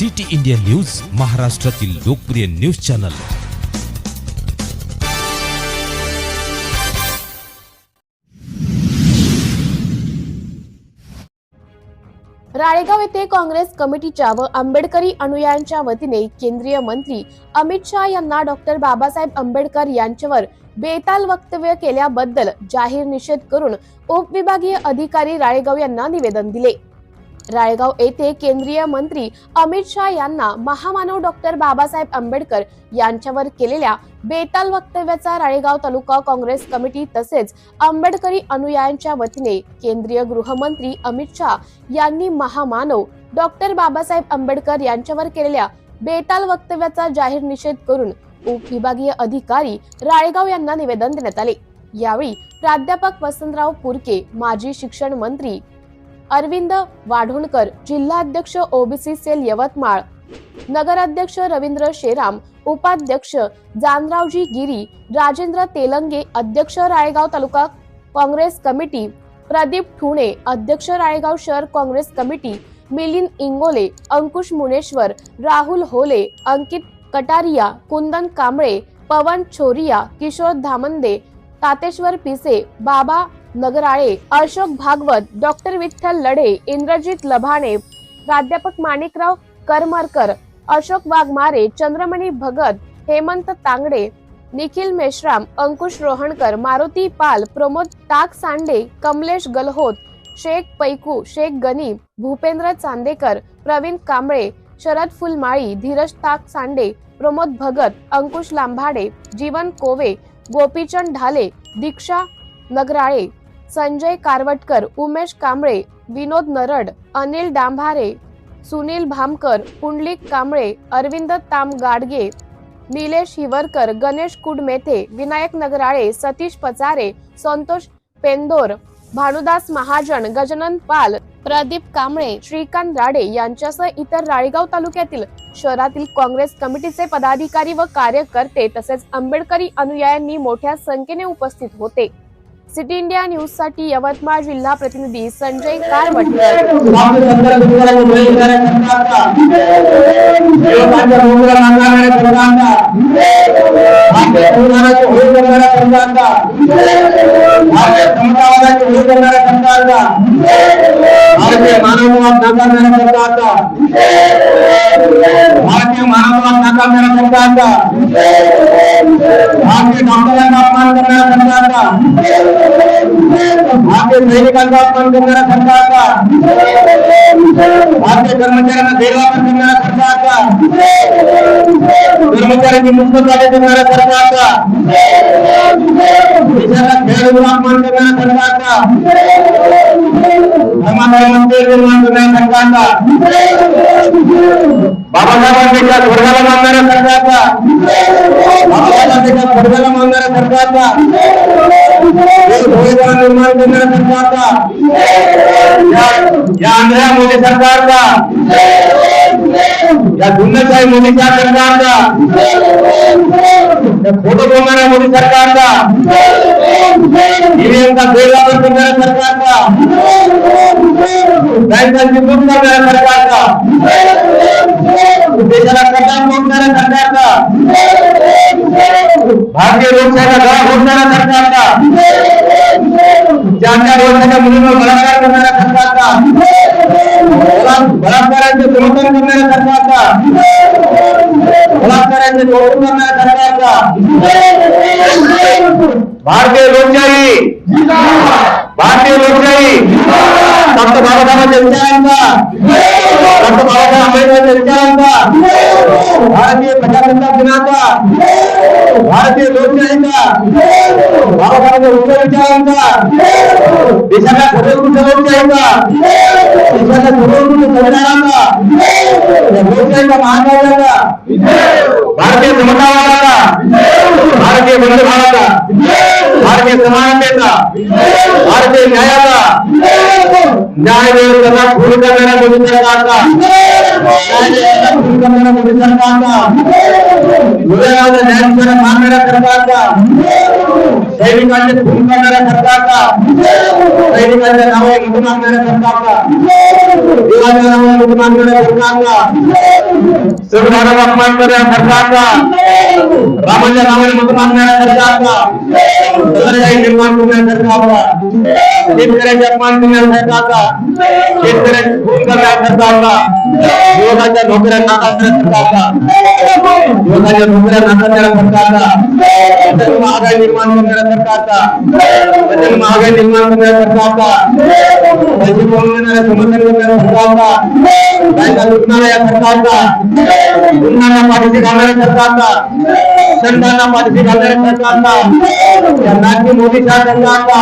City India news महाराष्ट्रातील लोकप्रिय news channel. Ralegaon येथे काँग्रेस कमिटीच्या व आंबेडकरी अनुयायांच्या वतीने केंद्रीय मंत्री अमित शहा यांना डॉक्टर बाबासाहेब आंबेडकर यांच्यावर बेताल वक्तव्य केल्याबद्दल जाहीर निषेध करून उपविभागीय अधिकारी राळेगाव यांना निवेदन दिले. राळेगाव येथे केंद्रीय मंत्री अमित शहा यांना महामानव डॉक्टर बाबासाहेब आंबेडकर यांच्यावर केलेल्या बेताल वक्तव्याचा राळेगाव तालुका काँग्रेस कमिटी तसेच आंबेडकरी अनुयायांच्या वतीने केंद्रीय गृहमंत्री अमित शहा यांनी महामानव डॉक्टर बाबासाहेब आंबेडकर यांच्यावर केलेल्या बेताल वक्तव्याचा जाहीर निषेध करून उपविभागीय अधिकारी राळेगाव यांना निवेदन देण्यात आले. यावेळी प्राध्यापक वसंतराव पुरके माजी शिक्षण मंत्री अरविंद वाढोणकर जिल्हाध्यक्ष ओबीसी सेल यवतमाळ. नगराध्यक्ष रवींद्र शेराम उपाध्यक्ष जानरावजी गिरी राजेंद्र तेलंगे अध्यक्ष राळेगाव तालुका काँग्रेस कमिटी प्रदीप ठुणे अध्यक्ष राळेगाव शहर काँग्रेस कमिटी मिलिंद इंगोले अंकुश मुनेश्वर राहुल होले अंकित कटारिया कुंदन कांबळे पवन छोरिया किशोर धामंदे तातेश्वर पिसे बाबा नगराळे अशोक भागवत डॉक्टर विठ्ठल लढे इंद्रजित लभाणे प्राध्यापक माणिकराव करमरकर अशोक वाघमारे चंद्रमणी भगत हेमंत तांगडे निखिल मेश्राम अंकुश रोहणकर मारुती पाल प्रमोद टाक सांडे कमलेश गलहोत शेख पैकू शेख गनी भूपेंद्र चांदेकर प्रवीण कांबळे शरद फुलमाळी धीरज ताक सांडे प्रमोद भगत अंकुश लांभाडे जीवन कोवे गोपीचंद ढाले दीक्षा नगराळे. संजय कारवटकर उमेश कांबळे विनोद नरड अनिल डांभारे सुनील भामकर पुंडलिक कांबळे अरविंद ताम गाडगे निलेश हिवरकर गणेश कुडमेथे विनायक नगराळे सतीश पचारे संतोष पेंदोर भानुदास महाजन गजानन पाल प्रदीप कांबळे श्रीकांत राडे यांच्यासह इतर राळेगाव तालुक्यातील शहरातील काँग्रेस कमिटीचे पदाधिकारी व कार्यकर्ते तसेच आंबेडकरी अनुयायांनी मोठ्या संख्येने उपस्थित होते. सिटी इंडिया न्यूजसाठी यवतमाळ जिल्हा प्रतिनिधी संजय कारवटकर भारतीय मानववाद नाकारणाऱ्या सरकारचा भारतीय मानववाद नाकारणाऱ्या सरकारचा भारतीय डॉक्टरांचा अपमान करणाऱ्या सरकारचा भारतीय सैनिकांचा अपमान करणाऱ्या सरकारचा भारतीय कर्मचाऱ्यांना गैरवापर करणाऱ्या सरकारचा कर्मचाऱ्यांची मुक्तता करणाऱ्या सरकारचा देशाला खेळाडूंचा अपमान करणाऱ्या सरकारचा धर्माधर्मांचे निर्माण करणाऱ्या सरकारचा बाबासाहेबांपेक्षा स्वर्गाला मानणाऱ्या सरकारचा बाबासाहेबांपेक्षा स्वर्गाला मानणाऱ्या सरकारचा. देशभोळेपणा निर्माण करणाऱ्या सरकारचा या- या आंध्रा मोदी सरकारचा या गुंडशाही मोदीच्या सरकारचा या खोटं बोलणाऱ्या मोदी सरकारचा ईव्हीएमचा गैरवापर करणाऱ्या सरकारचा बँकांची लूट करणाऱ्या सरकारचा देशाला सरकारचा भारतीय लोकशाहीला गळा घोटणाऱ्या सरकारचा ज्यांच्या वर्षाच्या मुलींवर बलात्कार करणाऱ्या सरकारचा बला- बलात्काराचे समर्थन करणाऱ्या सरकारचा बलात्काराचे समर्थन करणाऱ्या सरकारचा भारतीय लोकशाही. भारतीय लोकशाही. డాక్టర్ బాబాసాహెబ్ అంబేద్కర్ డాక్టర్ భారతీయ ప్రజాతంత్ర దినాంక భారతీయ లోక్ నాయక బాబాసాహెబ్ ఉపయోగించాలంక దేశంగా చదువుకుంటూ చదువుతాయంక దేశంగా చదువుకుంటూ చదివినాక భారతీయ సమతావాదాక భారతీయ బంధు భారత भारतीय समानतेचा भारतीय न्यायाचा न्याय व्यवस्थेला पूर्ण करणाऱ्या मुलींचा सरकारचा. न्याय न्याय सरकारचा. सैनिकांचे खून करणाऱ्या सरकारचा. सैनिकांच्या आणणाऱ्या सरकारचा. देवाच्या नावाने लुटून आणणाऱ्या सरकारचा संविधानाचा अपमान करणाऱ्या सरकारचा रामाच्या नावाने लुटून आणणाऱ्या सरकारचा सगळ्याही निर्माण करणाऱ्या सरकारचा शेतकऱ्याचे अपमान करणाऱ्या सरकारचा शेतकऱ्याचे खून करणाऱ्या सरकारचा युवकांच्या नोकऱ्या नाकारणाऱ्या सरकारचा युवकांच्या नोकऱ्या नाकारणाऱ्या सरकारचा महागाई निर्माण करणाऱ्या सरकारचा महागाई निर्माण करणाऱ्या सरकारचा पैसे पळून देणाऱ्या समर्थन करणाऱ्या सरकारचा बँका लुटणाऱ्या या सरकारचा गुन्ह्यांना पाठीशी घालणाऱ्या सरकारचा संतांना पाठीशी घालणाऱ्या सरकारचा या नाटकी मोदीच्या सरकारचा